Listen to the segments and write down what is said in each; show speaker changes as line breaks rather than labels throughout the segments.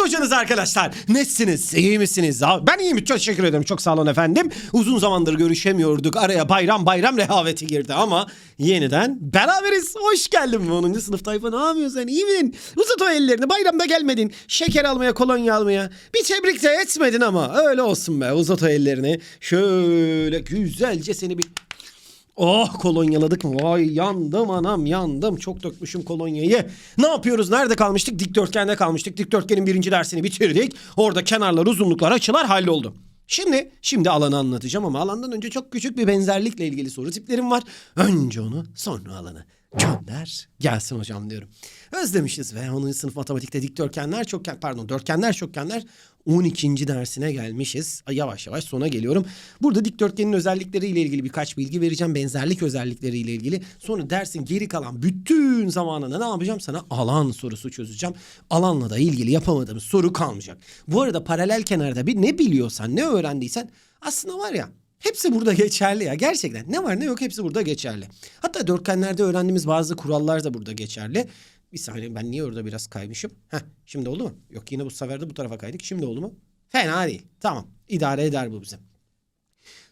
Hocanız arkadaşlar. Nasılsınız? İyi misiniz? Ben iyiyim. Çok teşekkür ederim. Çok sağ olun efendim. Uzun zamandır görüşemiyorduk. Araya bayram bayram rehaveti girdi ama yeniden beraberiz. Hoş geldin. 10. sınıf tayfa ne yapıyorsun sen? İyi misin? Uzat o ellerini. Bayramda gelmedin. Şeker almaya, kolonya almaya. Bir tebrik de etmedin ama. Öyle olsun be. Uzat o ellerini. Şöyle güzelce seni bir Oh kolonyaladık? Vay yandım anam yandım. Çok dökmüşüm kolonyayı. Ne yapıyoruz? Nerede kalmıştık? Dikdörtgende kalmıştık. Dikdörtgenin birinci dersini bitirdik. Orada kenarlar, uzunluklar, açılar halloldu. Şimdi, şimdi alanı anlatacağım ama alandan önce çok küçük bir benzerlikle ilgili soru tiplerim var. Önce onu sonra alanı. Gönder gelsin hocam diyorum. Özlemişiz ve 10. sınıf matematikte dikdörtgenler çokgen pardon dörtgenler çokgenler 12. dersine gelmişiz. Yavaş yavaş sona geliyorum. Burada dikdörtgenin özellikleriyle ilgili birkaç bilgi vereceğim. Benzerlik özellikleriyle ilgili. Sonra dersin geri kalan bütün zamanında ne yapacağım? Sana alan sorusu çözeceğim. Alanla da ilgili yapamadığımız soru kalmayacak. Bu arada paralel kenarda bir ne biliyorsan, ne öğrendiysen aslında var ya Hepsi burada geçerli ya gerçekten. Ne var ne yok hepsi burada geçerli. Hatta dörtgenlerde öğrendiğimiz bazı kurallar da burada geçerli. Bir saniye ben niye orada biraz kaymışım? Heh şimdi oldu mu? Yok yine bu sefer de bu tarafa kaydık. Şimdi oldu mu? Fena değil. Tamam idare eder bu bize.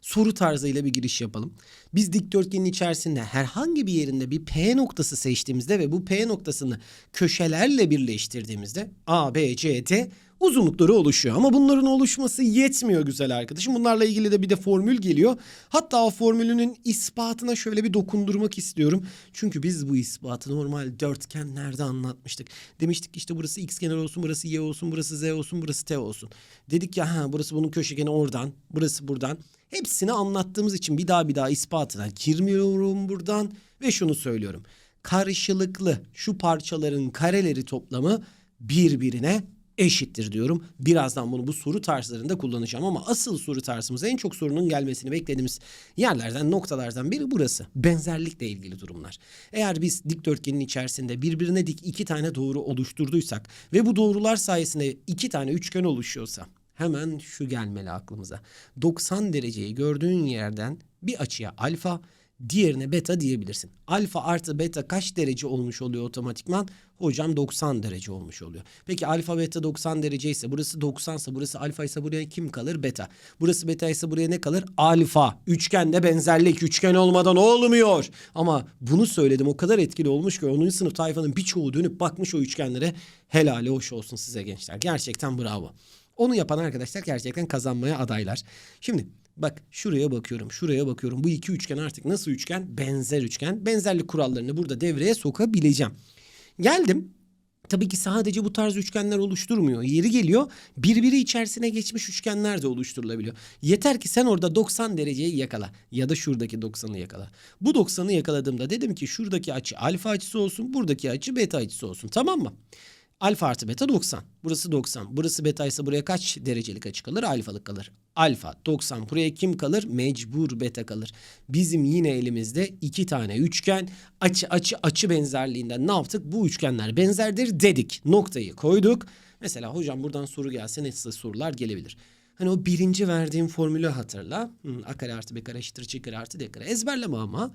Soru tarzıyla bir giriş yapalım. Biz dikdörtgenin içerisinde herhangi bir yerinde bir P noktası seçtiğimizde ve bu P noktasını köşelerle birleştirdiğimizde A, B, C, D uzunlukları oluşuyor. Ama bunların oluşması yetmiyor güzel arkadaşım. Bunlarla ilgili de bir de formül geliyor. Hatta o formülünün ispatına şöyle bir dokundurmak istiyorum. Çünkü biz bu ispatı normal dörtgenlerde anlatmıştık. Demiştik işte burası x kenar olsun, burası y olsun, burası z olsun, burası t olsun. Dedik ya ha burası bunun köşegeni oradan, burası buradan. Hepsini anlattığımız için bir daha bir daha ispatına girmiyorum buradan ve şunu söylüyorum. Karşılıklı şu parçaların kareleri toplamı birbirine eşittir diyorum. Birazdan bunu bu soru tarzlarında kullanacağım ama asıl soru tarzımız en çok sorunun gelmesini beklediğimiz yerlerden noktalardan biri burası. Benzerlikle ilgili durumlar. Eğer biz dikdörtgenin içerisinde birbirine dik iki tane doğru oluşturduysak ve bu doğrular sayesinde iki tane üçgen oluşuyorsa hemen şu gelmeli aklımıza. 90 dereceyi gördüğün yerden bir açıya alfa, diğerine beta diyebilirsin. Alfa artı beta kaç derece olmuş oluyor otomatikman? Hocam 90 derece olmuş oluyor. Peki alfa beta 90 derece ise burası 90 ise burası alfa ise buraya kim kalır? Beta. Burası beta ise buraya ne kalır? Alfa. Üçgende benzerlik. Üçgen olmadan olmuyor. Ama bunu söyledim o kadar etkili olmuş ki 10. sınıf tayfanın birçoğu dönüp bakmış o üçgenlere. Helali hoş olsun size gençler. Gerçekten bravo. Onu yapan arkadaşlar gerçekten kazanmaya adaylar. Şimdi bak şuraya bakıyorum, şuraya bakıyorum. Bu iki üçgen artık nasıl üçgen? Benzer üçgen. Benzerlik kurallarını burada devreye sokabileceğim. Geldim. Tabii ki sadece bu tarz üçgenler oluşturmuyor. Yeri geliyor birbiri içerisine geçmiş üçgenler de oluşturulabiliyor. Yeter ki sen orada 90 dereceyi yakala ya da şuradaki 90'ı yakala. Bu 90'ı yakaladığımda dedim ki şuradaki açı alfa açısı olsun, buradaki açı beta açısı olsun. Tamam mı? Alfa artı beta 90. Burası 90. Burası beta ise buraya kaç derecelik açı kalır? Alfalık kalır. Alfa 90. Buraya kim kalır? Mecbur beta kalır. Bizim yine elimizde iki tane üçgen açı açı açı benzerliğinden ne yaptık? Bu üçgenler benzerdir dedik. Noktayı koyduk. Mesela hocam buradan soru gelse nasıl sorular gelebilir? Hani o birinci verdiğim formülü hatırla. A kare artı b kare eşittir c kare artı d kare. Ezberleme ama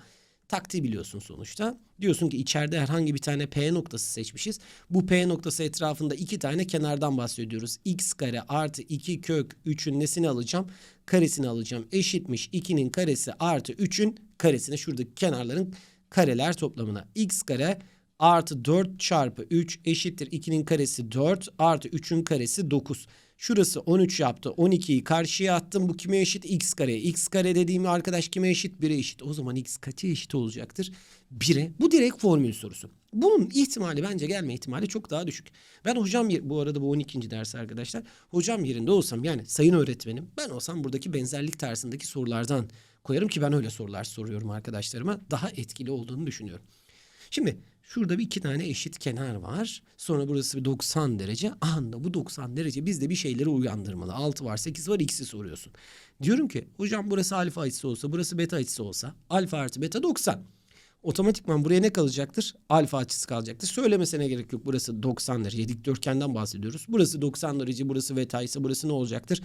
taktiği biliyorsun sonuçta. Diyorsun ki içeride herhangi bir tane P noktası seçmişiz. Bu P noktası etrafında iki tane kenardan bahsediyoruz. X kare artı 2 kök 3'ün nesini alacağım? Karesini alacağım. Eşitmiş 2'nin karesi artı 3'ün karesine şuradaki kenarların kareler toplamına. X kare artı 4 çarpı 3 eşittir 2'nin karesi 4 artı 3'ün karesi 9. Şurası 13 yaptı. 12'yi karşıya attım. Bu kime eşit? X kare. X kare dediğim arkadaş kime eşit? 1'e eşit. O zaman x kaça eşit olacaktır? 1'e. Bu direkt formül sorusu. Bunun ihtimali bence gelme ihtimali çok daha düşük. Ben hocam bu arada bu 12. ders arkadaşlar. Hocam yerinde olsam yani sayın öğretmenim ben olsam buradaki benzerlik tarzındaki sorulardan koyarım ki ben öyle sorular soruyorum arkadaşlarıma. Daha etkili olduğunu düşünüyorum. Şimdi şurada bir iki tane eşit kenar var. Sonra burası bir 90 derece. Anda bu 90 derece bizde bir şeyleri uyandırmalı. 6 var 8 var x'i soruyorsun. Diyorum ki hocam burası alfa açısı olsa burası beta açısı olsa alfa artı beta 90. Otomatikman buraya ne kalacaktır? Alfa açısı kalacaktır. Söylemesine gerek yok. Burası 90 derece. Dikdörtgenden bahsediyoruz. Burası 90 derece. Burası beta ise burası ne olacaktır?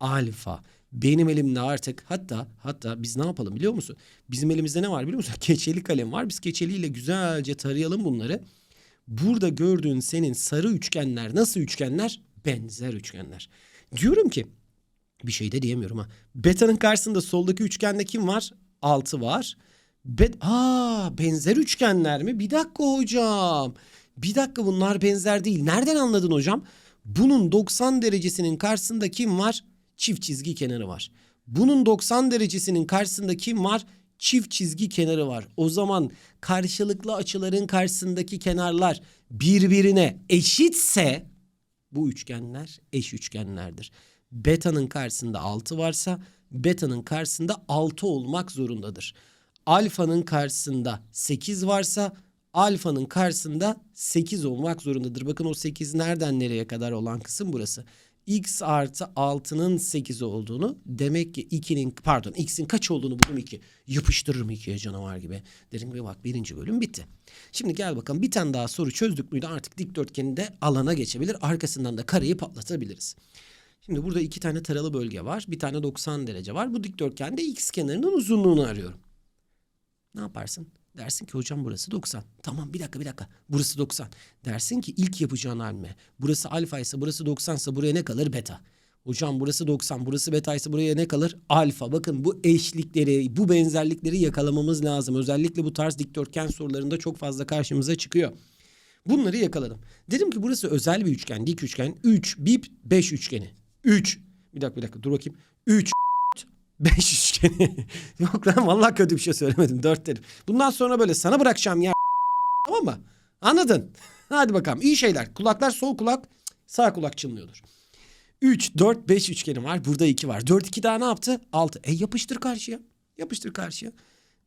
Alfa. Benim elimde artık hatta hatta biz ne yapalım biliyor musun? Bizim elimizde ne var biliyor musun? Keçeli kalem var. Biz keçeliyle güzelce tarayalım bunları. Burada gördüğün senin sarı üçgenler nasıl üçgenler? benzer üçgenler. Diyorum ki bir şey de diyemiyorum ha. Beta'nın karşısında soldaki üçgende kim var? 6 var. Bet Aa benzer üçgenler mi? Bir dakika hocam. Bir dakika bunlar benzer değil. Nereden anladın hocam? Bunun 90 derecesinin karşısında kim var? Çift çizgi kenarı var. Bunun 90 derecesinin karşısında kim var? Çift çizgi kenarı var. O zaman karşılıklı açıların karşısındaki kenarlar birbirine eşitse bu üçgenler eş üçgenlerdir. Beta'nın karşısında 6 varsa beta'nın karşısında 6 olmak zorundadır. Alfa'nın karşısında 8 varsa alfanın karşısında 8 olmak zorundadır. Bakın o 8 nereden nereye kadar olan kısım burası. X artı 6'nın 8 olduğunu demek ki 2'nin pardon x'in kaç olduğunu buldum 2. Yapıştırırım 2'ye canavar gibi. Dedim ki bak birinci bölüm bitti. Şimdi gel bakalım bir tane daha soru çözdük müydü artık dikdörtgeni de alana geçebilir. Arkasından da kareyi patlatabiliriz. Şimdi burada iki tane taralı bölge var. Bir tane 90 derece var. Bu dikdörtgende x kenarının uzunluğunu arıyorum. Ne yaparsın? Dersin ki hocam burası 90. Tamam bir dakika bir dakika. Burası 90. Dersin ki ilk yapacağın halme. Burası alfa ise burası 90 ise buraya ne kalır? Beta. Hocam burası 90, burası beta ise buraya ne kalır? Alfa. Bakın bu eşlikleri, bu benzerlikleri yakalamamız lazım. Özellikle bu tarz dikdörtgen sorularında çok fazla karşımıza çıkıyor. Bunları yakaladım. Dedim ki burası özel bir üçgen, dik üçgen. 3, bip, 5 üçgeni. 3. Bir dakika bir dakika dur bakayım. 3, 5 üçgeni. Yok lan vallahi kötü bir şey söylemedim. 4 dedim. Bundan sonra böyle sana bırakacağım ya. Tamam mı? Anladın? Hadi bakalım. İyi şeyler. Kulaklar sol kulak, sağ kulak çınlıyordur. 3, 4, 5 üçgeni var. Burada 2 var. 4, 2 daha ne yaptı? 6. E yapıştır karşıya. Yapıştır karşıya.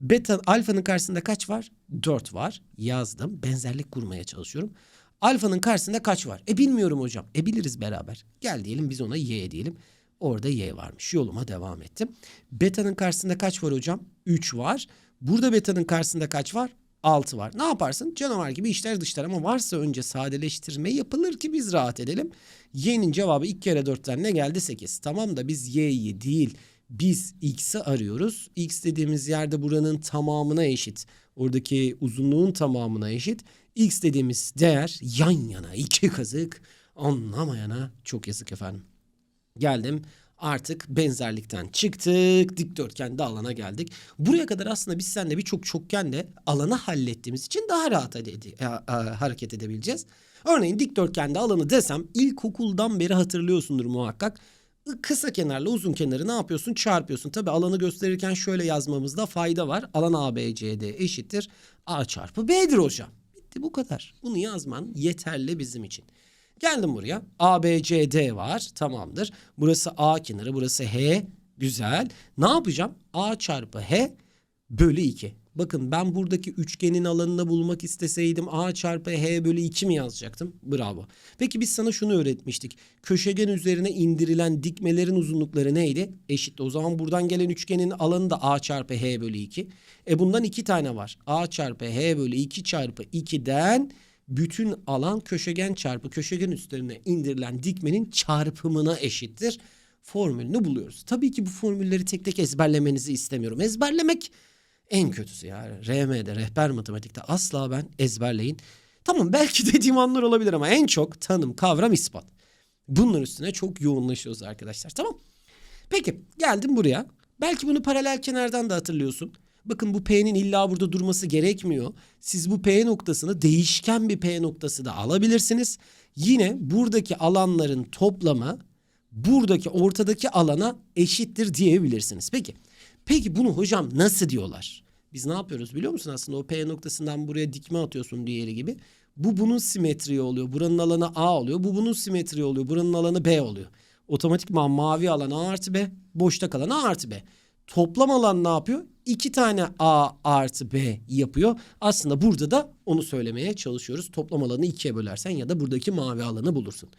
Beta alfanın karşısında kaç var? 4 var. Yazdım. Benzerlik kurmaya çalışıyorum. Alfanın karşısında kaç var? E bilmiyorum hocam. E biliriz beraber. Gel diyelim biz ona y diyelim. Orada y varmış. Yoluma devam ettim. Beta'nın karşısında kaç var hocam? 3 var. Burada beta'nın karşısında kaç var? 6 var. Ne yaparsın? Canavar gibi işler dışlar ama varsa önce sadeleştirme yapılır ki biz rahat edelim. Y'nin cevabı 2 kere 4'ten ne geldi? 8. Tamam da biz y'yi değil biz x'i arıyoruz. x dediğimiz yerde buranın tamamına eşit. Oradaki uzunluğun tamamına eşit. x dediğimiz değer yan yana iki kazık anlamayana çok yazık efendim. Geldim artık benzerlikten çıktık dikdörtgende alana geldik. Buraya kadar aslında biz seninle birçok çokgenle alanı hallettiğimiz için daha rahat e, hareket edebileceğiz. Örneğin dikdörtgende alanı desem ilkokuldan beri hatırlıyorsundur muhakkak. Kısa kenarla uzun kenarı ne yapıyorsun? Çarpıyorsun. Tabi alanı gösterirken şöyle yazmamızda fayda var. Alan ABCD eşittir. A çarpı B'dir hocam. Bitti bu kadar. Bunu yazman yeterli bizim için. Geldim buraya. ABCD var. Tamamdır. Burası A kenarı. Burası H. Güzel. Ne yapacağım? A çarpı H bölü 2. Bakın ben buradaki üçgenin alanını bulmak isteseydim A çarpı H bölü 2 mi yazacaktım? Bravo. Peki biz sana şunu öğretmiştik. Köşegen üzerine indirilen dikmelerin uzunlukları neydi? Eşit. O zaman buradan gelen üçgenin alanı da A çarpı H bölü 2. E bundan iki tane var. A çarpı H bölü 2 çarpı 2'den bütün alan köşegen çarpı köşegen üstlerine indirilen dikmenin çarpımına eşittir. Formülünü buluyoruz. Tabii ki bu formülleri tek tek ezberlemenizi istemiyorum. Ezberlemek en kötüsü ya. RM'de, rehber matematikte asla ben ezberleyin. Tamam belki dediğim anlar olabilir ama en çok tanım, kavram, ispat. Bunların üstüne çok yoğunlaşıyoruz arkadaşlar. Tamam. Peki geldim buraya. Belki bunu paralel kenardan da hatırlıyorsun. Bakın bu P'nin illa burada durması gerekmiyor. Siz bu P noktasını değişken bir P noktası da alabilirsiniz. Yine buradaki alanların toplamı buradaki ortadaki alana eşittir diyebilirsiniz. Peki. Peki bunu hocam nasıl diyorlar? Biz ne yapıyoruz biliyor musun aslında o P noktasından buraya dikme atıyorsun diğeri gibi. Bu bunun simetriği oluyor. Buranın alanı A oluyor. Bu bunun simetriği oluyor. Buranın alanı B oluyor. Otomatikman mavi alan A artı B. Boşta kalan A artı B. Toplam alan ne yapıyor? İki tane A artı B yapıyor. Aslında burada da onu söylemeye çalışıyoruz. Toplam alanı ikiye bölersen ya da buradaki mavi alanı bulursun.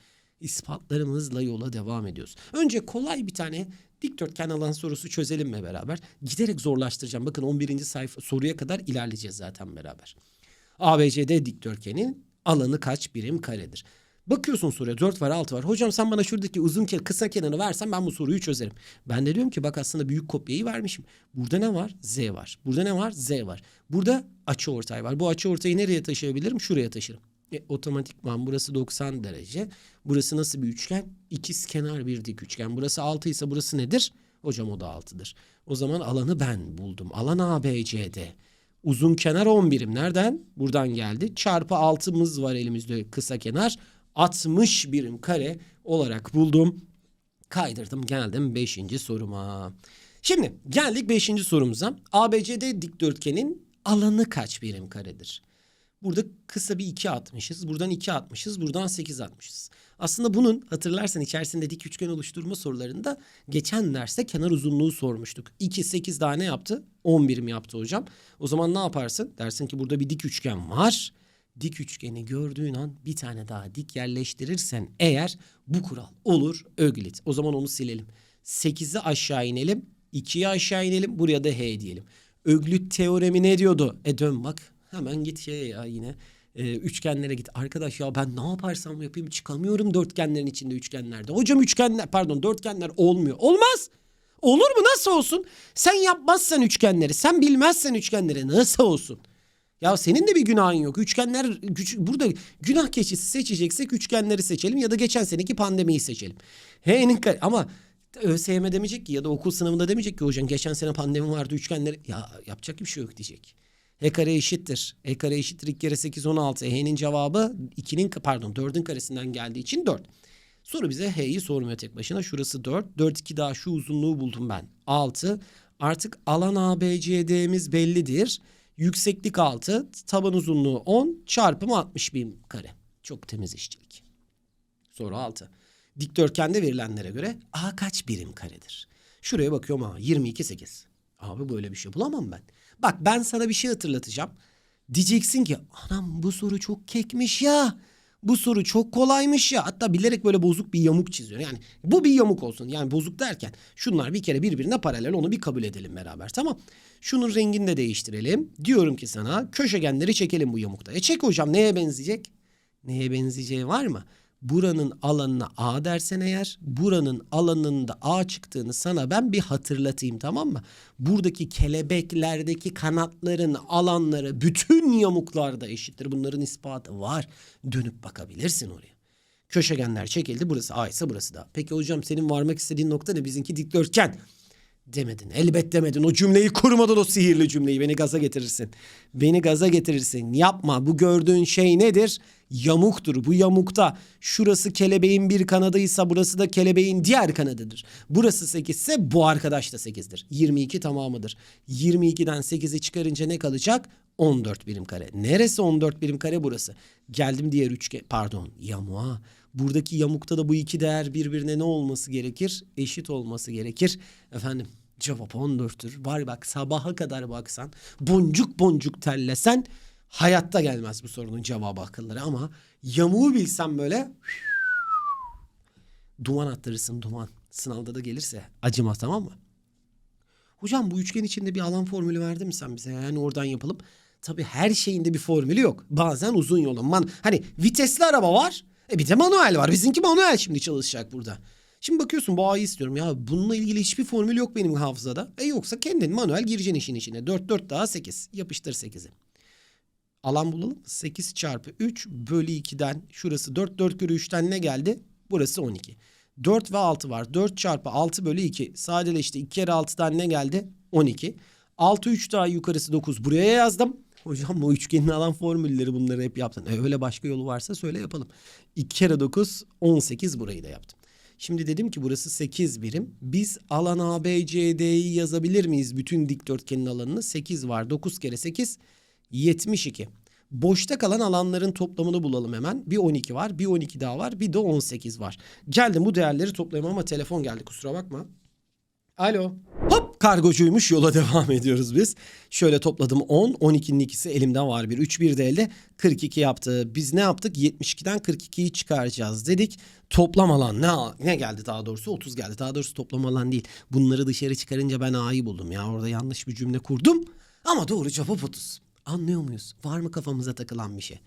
İspatlarımızla yola devam ediyoruz. Önce kolay bir tane dikdörtgen alan sorusu çözelim mi beraber? Giderek zorlaştıracağım. Bakın 11. sayfa soruya kadar ilerleyeceğiz zaten beraber. ABCD dikdörtgenin alanı kaç birim karedir? Bakıyorsun soruya 4 var 6 var. Hocam sen bana şuradaki uzun ke kısa kenarı versen ben bu soruyu çözerim. Ben de diyorum ki bak aslında büyük kopyayı vermişim. Burada ne var? Z var. Burada ne var? Z var. Burada açı ortay var. Bu açı ortayı nereye taşıyabilirim? Şuraya taşırım. E, otomatikman burası 90 derece. Burası nasıl bir üçgen? İkiz kenar bir dik üçgen. Burası 6 ise burası nedir? Hocam o da 6'dır. O zaman alanı ben buldum. Alan ABCD. Uzun kenar 10 birim. Nereden? Buradan geldi. Çarpı 6'mız var elimizde kısa kenar. 60 birim kare olarak buldum. Kaydırdım geldim 5. soruma. Şimdi geldik 5. sorumuza. ABCD dikdörtgenin alanı kaç birim karedir? Burada kısa bir 2 atmışız. Buradan 2 atmışız. Buradan 8 atmışız. Aslında bunun hatırlarsan içerisinde dik üçgen oluşturma sorularında geçen derste kenar uzunluğu sormuştuk. 2, 8 daha ne yaptı? 10 birim yaptı hocam. O zaman ne yaparsın? Dersin ki burada bir dik üçgen var. Dik üçgeni gördüğün an bir tane daha dik yerleştirirsen eğer bu kural olur Öglit. O zaman onu silelim. 8'i aşağı inelim. 2'yi aşağı inelim. Buraya da H diyelim. Öglit teoremi ne diyordu? E dön bak. Hemen git şeye ya yine. e, üçgenlere git. Arkadaş ya ben ne yaparsam yapayım çıkamıyorum dörtgenlerin içinde üçgenlerde. Hocam üçgenler pardon dörtgenler olmuyor. Olmaz. Olur mu? Nasıl olsun? Sen yapmazsan üçgenleri, sen bilmezsen üçgenleri nasıl olsun? Ya senin de bir günahın yok. Üçgenler güç- burada günah keçisi seçeceksek üçgenleri seçelim ya da geçen seneki pandemiyi seçelim. H'nin ama ÖSYM demeyecek ki ya da okul sınavında demeyecek ki hocam geçen sene pandemi vardı üçgenleri ya yapacak bir şey yok diyecek. H kare eşittir. E kare eşittir 2 kere 8 16. H'nin cevabı 2'nin pardon 4'ün karesinden geldiği için 4. Soru bize H'yi sormuyor tek başına. Şurası 4. 4 2 daha şu uzunluğu buldum ben. 6. Artık alan ABCD'miz bellidir. Yükseklik 6, taban uzunluğu 10, çarpımı 60 bin kare. Çok temiz işçilik. Soru 6. Dikdörtgende verilenlere göre A kaç birim karedir? Şuraya bakıyorum ha 22 8. Abi böyle bir şey bulamam ben. Bak ben sana bir şey hatırlatacağım. Diyeceksin ki anam bu soru çok kekmiş ya. Bu soru çok kolaymış ya. Hatta bilerek böyle bozuk bir yamuk çiziyor. Yani bu bir yamuk olsun. Yani bozuk derken şunlar bir kere birbirine paralel onu bir kabul edelim beraber. Tamam. Şunun rengini de değiştirelim. Diyorum ki sana köşegenleri çekelim bu yamukta. E çek hocam neye benzeyecek? Neye benzeyeceği var mı? Buranın alanına A dersen eğer buranın alanında A çıktığını sana ben bir hatırlatayım tamam mı? Buradaki kelebeklerdeki kanatların alanları bütün yamuklarda eşittir. Bunların ispatı var. Dönüp bakabilirsin oraya. Köşegenler çekildi. Burası A ise burası da. Peki hocam senin varmak istediğin nokta ne? Bizimki dikdörtgen. Demedin. Elbet demedin. O cümleyi kurmadın o sihirli cümleyi. Beni gaza getirirsin. Beni gaza getirirsin. Yapma. Bu gördüğün şey nedir? Yamuktur. Bu yamukta şurası kelebeğin bir kanadıysa burası da kelebeğin diğer kanadıdır. Burası 8 ise bu arkadaş da 8'dir. 22 tamamıdır. 22'den 8'i çıkarınca ne kalacak? 14 birim kare. Neresi 14 birim kare burası? Geldim diğer üçgen pardon yamuğa. Buradaki yamukta da bu iki değer birbirine ne olması gerekir? Eşit olması gerekir. Efendim cevap 14'tür. Var bak sabaha kadar baksan boncuk boncuk tellesen hayatta gelmez bu sorunun cevabı akılları ama yamuğu bilsen böyle duman attırırsın duman. Sınavda da gelirse acıma tamam mı? Hocam bu üçgen içinde bir alan formülü verdin mi sen bize? Yani oradan yapalım. Tabii her şeyinde bir formülü yok. Bazen uzun yolun. Man hani vitesli araba var. E bir de manuel var. Bizimki manuel şimdi çalışacak burada. Şimdi bakıyorsun bu A'yı istiyorum. Ya bununla ilgili hiçbir formül yok benim hafızada. E yoksa kendin manuel gireceksin işin içine. 4 4 daha 8. Yapıştır 8'i. Alan bulalım. 8 çarpı 3 bölü 2'den şurası 4 4 kere 3'ten ne geldi? Burası 12. 4 ve 6 var. 4 çarpı 6 bölü 2. Sadeleşti. 2 kere 6'dan ne geldi? 12. 6 3 daha yukarısı 9. Buraya yazdım. Hocam bu üçgenin alan formülleri bunları hep yaptın. E öyle başka yolu varsa söyle yapalım. 2 kere 9 18 burayı da yaptım. Şimdi dedim ki burası 8 birim. Biz alan ABCD'yi yazabilir miyiz? Bütün dikdörtgenin alanını 8 var. 9 kere 8 72. Boşta kalan alanların toplamını bulalım hemen. Bir 12 var, bir 12 daha var, bir de 18 var. Geldim bu değerleri toplayayım ama telefon geldi kusura bakma. Alo. Kargocuymuş yola devam ediyoruz biz. Şöyle topladım 10, 12'nin ikisi elimden var bir. 3 bir de elde 42 yaptı. Biz ne yaptık? 72'den 42'yi çıkaracağız dedik. Toplam alan ne, ne geldi daha doğrusu? 30 geldi. Daha doğrusu toplam alan değil. Bunları dışarı çıkarınca ben A'yı buldum ya. Orada yanlış bir cümle kurdum. Ama doğru cevap 30. Anlıyor muyuz? Var mı kafamıza takılan bir şey?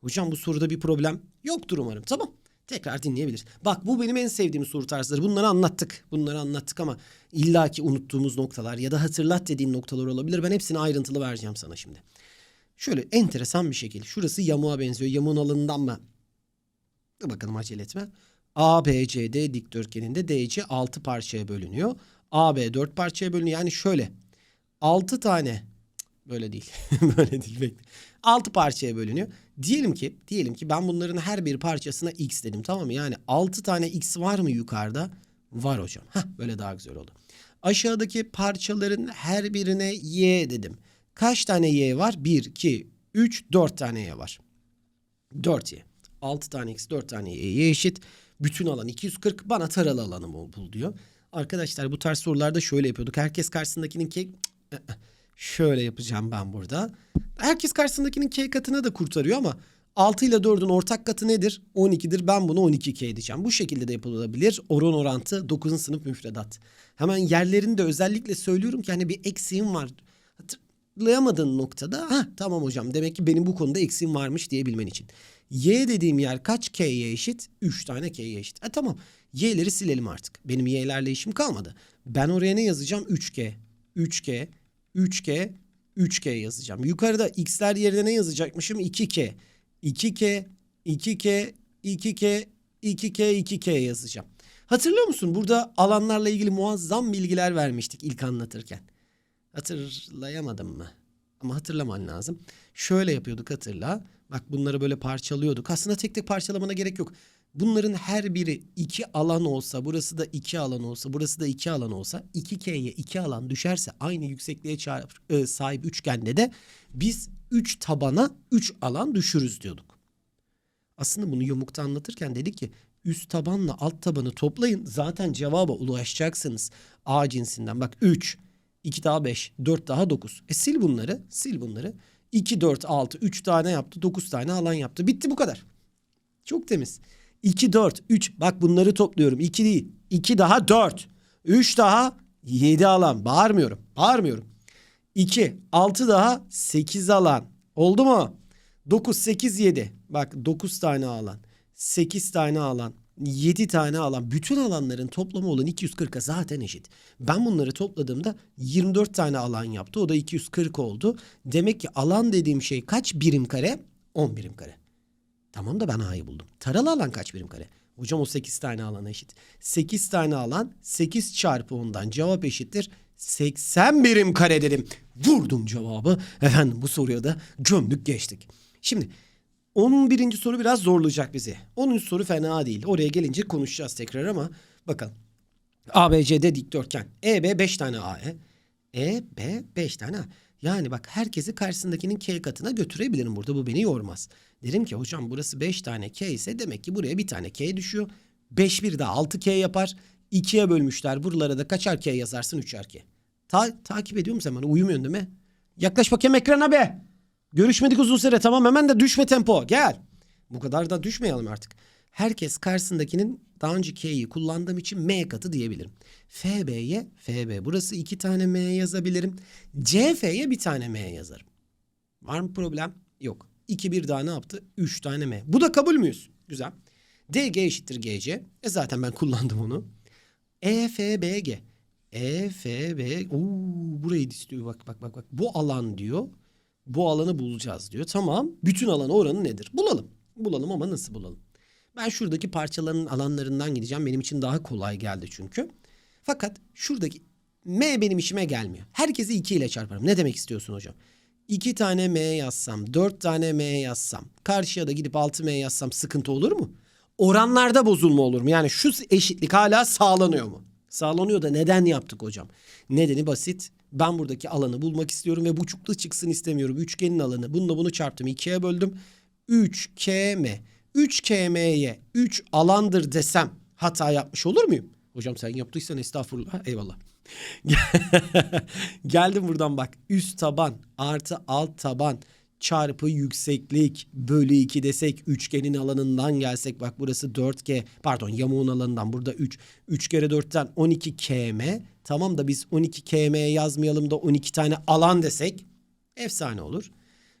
Hocam bu soruda bir problem yoktur umarım. Tamam. Tekrar dinleyebilir. Bak bu benim en sevdiğim soru tarzları. Bunları anlattık. Bunları anlattık ama illaki unuttuğumuz noktalar ya da hatırlat dediğin noktalar olabilir. Ben hepsini ayrıntılı vereceğim sana şimdi. Şöyle enteresan bir şekil. Şurası yamuğa benziyor. Yamuğun alanından mı? Dur bakalım acele etme. ABCD dikdörtgeninde DC 6 parçaya bölünüyor. AB 4 parçaya bölünüyor. Yani şöyle 6 tane böyle değil. böyle değil bekle. 6 parçaya bölünüyor. Diyelim ki diyelim ki ben bunların her bir parçasına x dedim tamam mı? Yani 6 tane x var mı yukarıda? Var hocam. Hah böyle daha güzel oldu. Aşağıdaki parçaların her birine y dedim. Kaç tane y var? 1, 2, 3, 4 tane y var. 4y. 6 tane x 4 tane y'ye eşit. Bütün alan 240 bana taralı alanı bul diyor. Arkadaşlar bu tarz sorularda şöyle yapıyorduk. Herkes karşısındakinin k... Şöyle yapacağım ben burada. Herkes karşısındakinin k katına da kurtarıyor ama 6 ile 4'ün ortak katı nedir? 12'dir. Ben bunu 12k edeceğim. Bu şekilde de yapılabilir. Oran orantı 9. sınıf müfredat. Hemen yerlerini de özellikle söylüyorum ki hani bir eksiğim var. Hatırlayamadığın noktada ha tamam hocam demek ki benim bu konuda eksiğim varmış diyebilmen için. Y dediğim yer kaç K'ye eşit? 3 tane K'ye eşit. E tamam. Y'leri silelim artık. Benim Y'lerle işim kalmadı. Ben oraya ne yazacağım? 3K, 3K, 3K, 3K yazacağım. Yukarıda X'ler yerine ne yazacakmışım? 2K, 2K, 2K, 2K, 2K, 2K yazacağım. Hatırlıyor musun? Burada alanlarla ilgili muazzam bilgiler vermiştik ilk anlatırken. Hatırlayamadım mı? Ama hatırlaman lazım. Şöyle yapıyorduk hatırla. Bak bunları böyle parçalıyorduk. Aslında tek tek parçalamana gerek yok. Bunların her biri iki alan olsa, burası da iki alan olsa, burası da iki alan olsa, 2K'ye iki alan düşerse aynı yüksekliğe e, sahip üçgende de biz 3 tabana 3 alan düşürüz diyorduk. Aslında bunu yamukta anlatırken dedik ki üst tabanla alt tabanı toplayın zaten cevaba ulaşacaksınız. A cinsinden bak 3, 2 daha 5, 4 daha 9. E sil bunları, sil bunları. 2, 4, 6, 3 tane yaptı, 9 tane alan yaptı. Bitti bu kadar. Çok temiz. 2, 4, 3. Bak bunları topluyorum. 2 değil. 2 daha 4. 3 daha 7 alan. Bağırmıyorum. Bağırmıyorum. 2, 6 daha 8 alan. Oldu mu? 9, 8, 7. Bak 9 tane alan. 8 tane alan. 7 tane alan. Bütün alanların toplamı olan 240'a zaten eşit. Ben bunları topladığımda 24 tane alan yaptı. O da 240 oldu. Demek ki alan dediğim şey kaç birim kare? 10 birim kare. Tamam da ben A'yı buldum. Taralı alan kaç birim kare? Hocam o 8 tane alana eşit. 8 tane alan 8 çarpı 10'dan cevap eşittir. 80 birim kare dedim. Vurdum cevabı. Efendim bu soruya da gömdük geçtik. Şimdi 11. soru biraz zorlayacak bizi. 10. soru fena değil. Oraya gelince konuşacağız tekrar ama bakalım. ABCD dikdörtgen. EB 5 tane AE. EB 5 tane A. Yani bak herkesi karşısındakinin K katına götürebilirim burada. Bu beni yormaz. Derim ki hocam burası 5 tane K ise demek ki buraya bir tane K düşüyor. 5 bir daha 6 K yapar. 2'ye bölmüşler. Buralara da kaçar K yazarsın 3'er K. Ta- takip ediyor musun sen bana? Uyumuyorsun değil mi? Yaklaş bakayım ekrana be. Görüşmedik uzun süre tamam hemen de düşme tempo. Gel. Bu kadar da düşmeyelim artık. Herkes karşısındakinin daha önce K'yi kullandığım için M katı diyebilirim. FB'ye FB. Burası iki tane M yazabilirim. CF'ye bir tane M yazarım. Var mı problem? Yok. 2 bir daha ne yaptı? 3 tane M. Bu da kabul müyüz? Güzel. DG eşittir GC. E zaten ben kullandım onu. EFBG. EFB. Oo, burayı istiyor. Bak bak bak bak. Bu alan diyor. Bu alanı bulacağız diyor. Tamam. Bütün alan oranı nedir? Bulalım. Bulalım ama nasıl bulalım? Ben şuradaki parçaların alanlarından gideceğim. Benim için daha kolay geldi çünkü. Fakat şuradaki M benim işime gelmiyor. Herkesi 2 ile çarparım. Ne demek istiyorsun hocam? 2 tane M yazsam, 4 tane M yazsam, karşıya da gidip 6 M yazsam sıkıntı olur mu? Oranlarda bozulma olur mu? Yani şu eşitlik hala sağlanıyor mu? Sağlanıyor da neden yaptık hocam? Nedeni basit. Ben buradaki alanı bulmak istiyorum ve buçuklu çıksın istemiyorum. Üçgenin alanı. Bununla bunu çarptım. ikiye böldüm. 3KM. 3KM'ye 3 alandır desem hata yapmış olur muyum? Hocam sen yaptıysan estağfurullah. Eyvallah. Geldim buradan bak. Üst taban artı alt taban çarpı yükseklik bölü 2 desek üçgenin alanından gelsek bak burası 4G pardon yamuğun alanından burada 3 3 kere 4'ten 12 km tamam da biz 12 km yazmayalım da 12 tane alan desek efsane olur.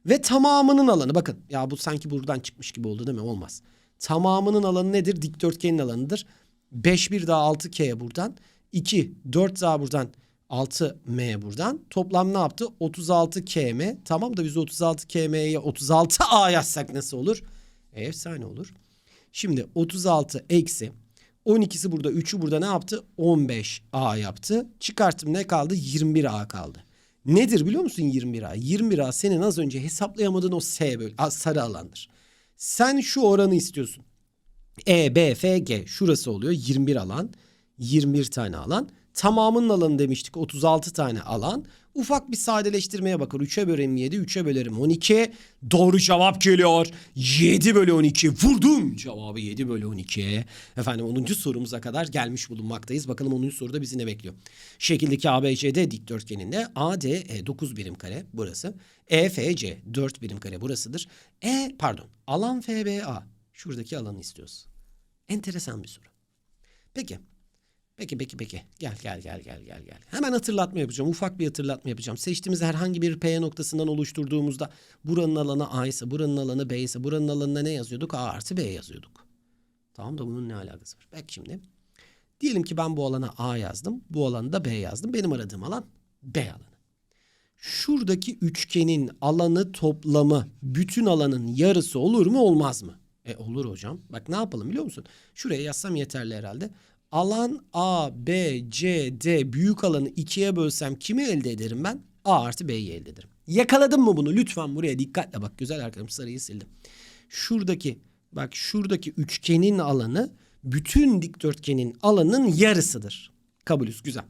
Ve tamamının alanı bakın ya bu sanki buradan çıkmış gibi oldu değil mi? Olmaz. Tamamının alanı nedir? Dikdörtgenin alanıdır. 5 bir daha 6K buradan. 2, 4 daha buradan 6M buradan. Toplam ne yaptı? 36 KM? 36. Tamam da biz 36 KM'ye 36A yazsak nasıl olur? Efsane olur. Şimdi 36 eksi 12'si burada 3'ü burada ne yaptı? 15A yaptı. Çıkarttım ne kaldı? 21A kaldı. Nedir biliyor musun 21A? 21A senin az önce hesaplayamadığın o S böyle a- sarı alandır. Sen şu oranı istiyorsun. E, B, F, G. Şurası oluyor 21 alan. 21 tane alan. Tamamının alanı demiştik 36 tane alan. Ufak bir sadeleştirmeye bakar. 3'e bölerim 7, 3'e bölerim 12. Doğru cevap geliyor. 7 bölü 12. Vurdum cevabı 7 bölü 12. Efendim 10. sorumuza kadar gelmiş bulunmaktayız. Bakalım 10. soruda bizi ne bekliyor? Şekildeki ABCD dikdörtgeninde ADE 9 birim kare burası. EFC 4 birim kare burasıdır. E pardon alan FBA şuradaki alanı istiyoruz. Enteresan bir soru. Peki. Peki peki peki. Gel gel gel gel gel gel. Hemen hatırlatma yapacağım. Ufak bir hatırlatma yapacağım. Seçtiğimiz herhangi bir P noktasından oluşturduğumuzda buranın alanı A ise buranın alanı B ise buranın alanına ne yazıyorduk? A artı B yazıyorduk. Tamam da bunun ne alakası var? Bak şimdi. Diyelim ki ben bu alana A yazdım. Bu alanda da B yazdım. Benim aradığım alan B alanı. Şuradaki üçgenin alanı toplamı bütün alanın yarısı olur mu olmaz mı? E olur hocam. Bak ne yapalım biliyor musun? Şuraya yazsam yeterli herhalde. Alan A, B, C, D büyük alanı ikiye bölsem kimi elde ederim ben? A artı B'yi elde ederim. Yakaladın mı bunu? Lütfen buraya dikkatle bak. Güzel arkadaşım sarıyı sildim. Şuradaki bak şuradaki üçgenin alanı bütün dikdörtgenin alanının yarısıdır. Kabulüs güzel.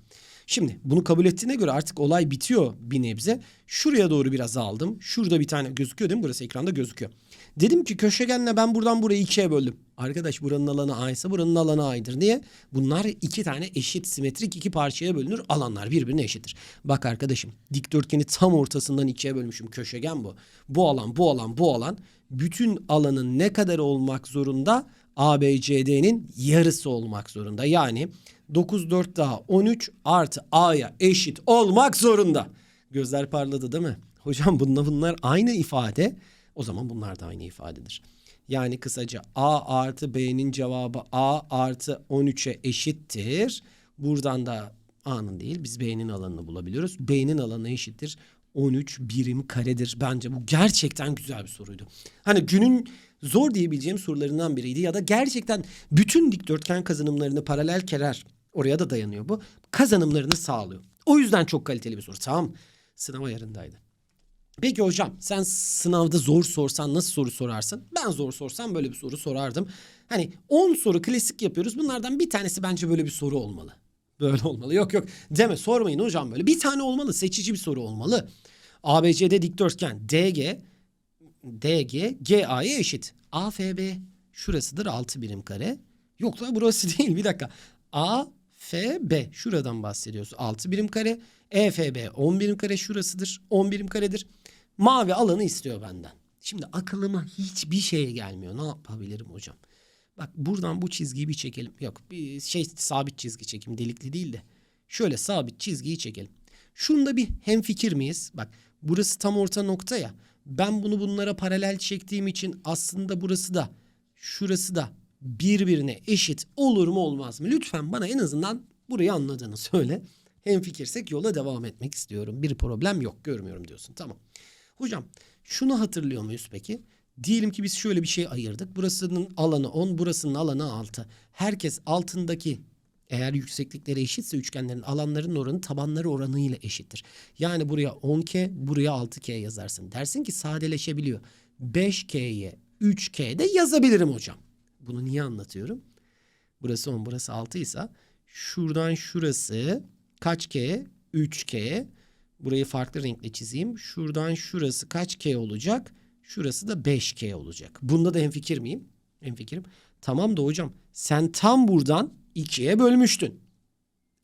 Şimdi bunu kabul ettiğine göre artık olay bitiyor bir nebze. Şuraya doğru biraz aldım. Şurada bir tane gözüküyor değil mi? Burası ekranda gözüküyor. Dedim ki köşegenle ben buradan burayı ikiye böldüm. Arkadaş buranın alanı A ise buranın alanı A'ydır. Niye? Bunlar iki tane eşit simetrik iki parçaya bölünür. Alanlar birbirine eşittir. Bak arkadaşım dikdörtgeni tam ortasından ikiye bölmüşüm. Köşegen bu. Bu alan, bu alan, bu alan. Bütün alanın ne kadar olmak zorunda? ABCD'nin yarısı olmak zorunda. Yani 9 4 daha 13 artı A'ya eşit olmak zorunda. Gözler parladı değil mi? Hocam bununla bunlar aynı ifade. O zaman bunlar da aynı ifadedir. Yani kısaca A artı B'nin cevabı A artı 13'e eşittir. Buradan da A'nın değil biz B'nin alanını bulabiliyoruz. B'nin alanı eşittir. 13 birim karedir. Bence bu gerçekten güzel bir soruydu. Hani günün zor diyebileceğim sorularından biriydi. Ya da gerçekten bütün dikdörtgen kazanımlarını paralel kerer. Oraya da dayanıyor bu. Kazanımlarını sağlıyor. O yüzden çok kaliteli bir soru. Tamam. Sınav ayarındaydı. Peki hocam sen sınavda zor sorsan nasıl soru sorarsın? Ben zor sorsam böyle bir soru sorardım. Hani 10 soru klasik yapıyoruz. Bunlardan bir tanesi bence böyle bir soru olmalı. Böyle olmalı. Yok yok deme sormayın hocam böyle. Bir tane olmalı. Seçici bir soru olmalı. ABCD dikdörtgen DG DG GA'ya eşit. AFB şurasıdır 6 birim kare. Yok la burası değil bir dakika. AFB şuradan bahsediyoruz. 6 birim kare. EFB 10 birim kare şurasıdır. 10 birim karedir. Mavi alanı istiyor benden. Şimdi aklıma hiçbir şey gelmiyor. Ne yapabilirim hocam? Bak buradan bu çizgiyi bir çekelim. Yok bir şey sabit çizgi çekeyim. Delikli değil de. Şöyle sabit çizgiyi çekelim. Şunda bir hemfikir miyiz? Bak burası tam orta nokta ya. Ben bunu bunlara paralel çektiğim için aslında burası da şurası da birbirine eşit olur mu olmaz mı? Lütfen bana en azından burayı anladığını söyle. Hemfikirsek yola devam etmek istiyorum. Bir problem yok görmüyorum diyorsun. Tamam. Hocam şunu hatırlıyor muyuz peki? Diyelim ki biz şöyle bir şey ayırdık. Burasının alanı 10, burasının alanı 6. Herkes altındaki eğer yükseklikleri eşitse üçgenlerin alanların oranı tabanları oranıyla eşittir. Yani buraya 10K, buraya 6K yazarsın. Dersin ki sadeleşebiliyor. 5K'ye 3K de yazabilirim hocam. Bunu niye anlatıyorum? Burası 10, burası 6 ise şuradan şurası kaç K? 3K. Burayı farklı renkle çizeyim. Şuradan şurası kaç K olacak? Şurası da 5K olacak. Bunda da hemfikir miyim? Hemfikirim. Tamam da hocam sen tam buradan 2'ye bölmüştün.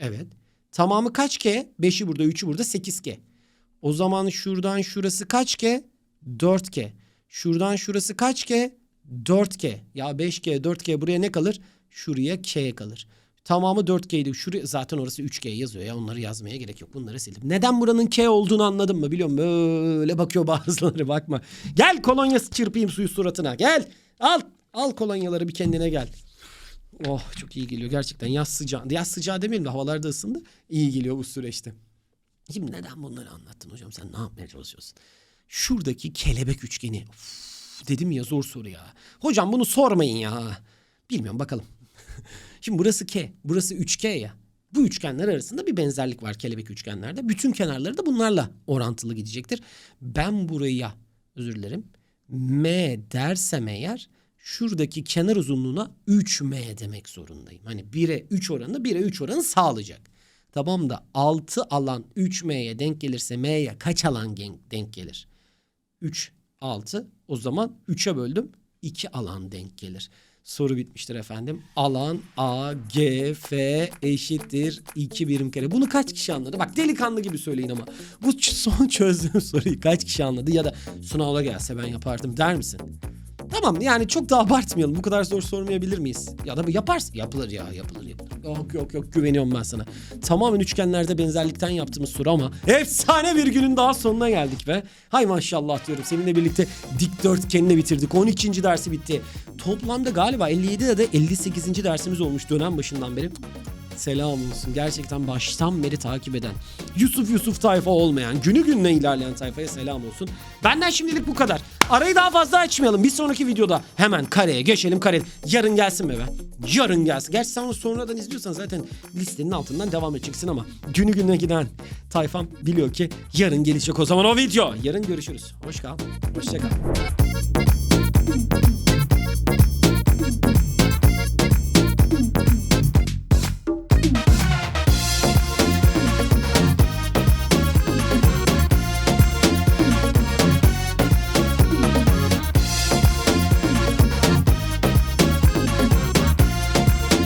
Evet. Tamamı kaç K? 5'i burada, 3'ü burada, 8K. O zaman şuradan şurası kaç K? 4K. Şuradan şurası kaç K? 4K. Ya 5K, 4K buraya ne kalır? Şuraya K kalır. Tamamı 4K'ydi. Şuraya zaten orası 3K yazıyor ya. Onları yazmaya gerek yok. Bunları sildim. Neden buranın K olduğunu anladın mı? Biliyorum böyle bakıyor bazıları bakma. Gel kolonyası çırpayım suyu suratına. Gel. Al. Al kolonyaları bir kendine gel. Oh çok iyi geliyor gerçekten. Yaz sıcağı. Yaz sıcağı demeyelim de havalar da ısındı. İyi geliyor bu süreçte. Şimdi neden bunları anlattın hocam? Sen ne yapmaya çalışıyorsun? Şuradaki kelebek üçgeni. Uf, dedim ya zor soru ya. Hocam bunu sormayın ya. Bilmiyorum bakalım. Şimdi burası K, burası 3K ya. Bu üçgenler arasında bir benzerlik var kelebek üçgenlerde. Bütün kenarları da bunlarla orantılı gidecektir. Ben buraya özür dilerim. M dersem eğer şuradaki kenar uzunluğuna 3M demek zorundayım. Hani 1'e 3 oranı 1'e 3 oranı sağlayacak. Tamam da 6 alan 3M'ye denk gelirse M'ye kaç alan denk gelir? 3, 6. O zaman 3'e böldüm. 2 alan denk gelir. Soru bitmiştir efendim. Alan A, G, F eşittir 2 birim kare. Bunu kaç kişi anladı? Bak delikanlı gibi söyleyin ama. Bu son çözdüğüm soruyu kaç kişi anladı? Ya da sınavda gelse ben yapardım der misin? Tamam yani çok da abartmayalım. Bu kadar zor sormayabilir miyiz? Ya da yaparsın. Yapılır ya yapılır yapılır. Yok yok yok güveniyorum ben sana. Tamamen üçgenlerde benzerlikten yaptığımız soru ama efsane bir günün daha sonuna geldik be. Hay maşallah diyorum. Seninle birlikte dikdörtgenini bitirdik. 12. dersi bitti. Toplamda galiba 57'de de 58. dersimiz olmuş dönem başından beri. Selam olsun. Gerçekten baştan beri takip eden, Yusuf Yusuf tayfa olmayan, günü gününe ilerleyen tayfaya selam olsun. Benden şimdilik bu kadar. Arayı daha fazla açmayalım. Bir sonraki videoda hemen kareye geçelim kareye. Yarın gelsin be. Yarın gelsin. Gerçi sen onu sonradan izliyorsan zaten listenin altından devam edeceksin ama günü gününe giden tayfam biliyor ki yarın gelecek o zaman o video. Yarın görüşürüz. Hoş kal. Hoşça kal.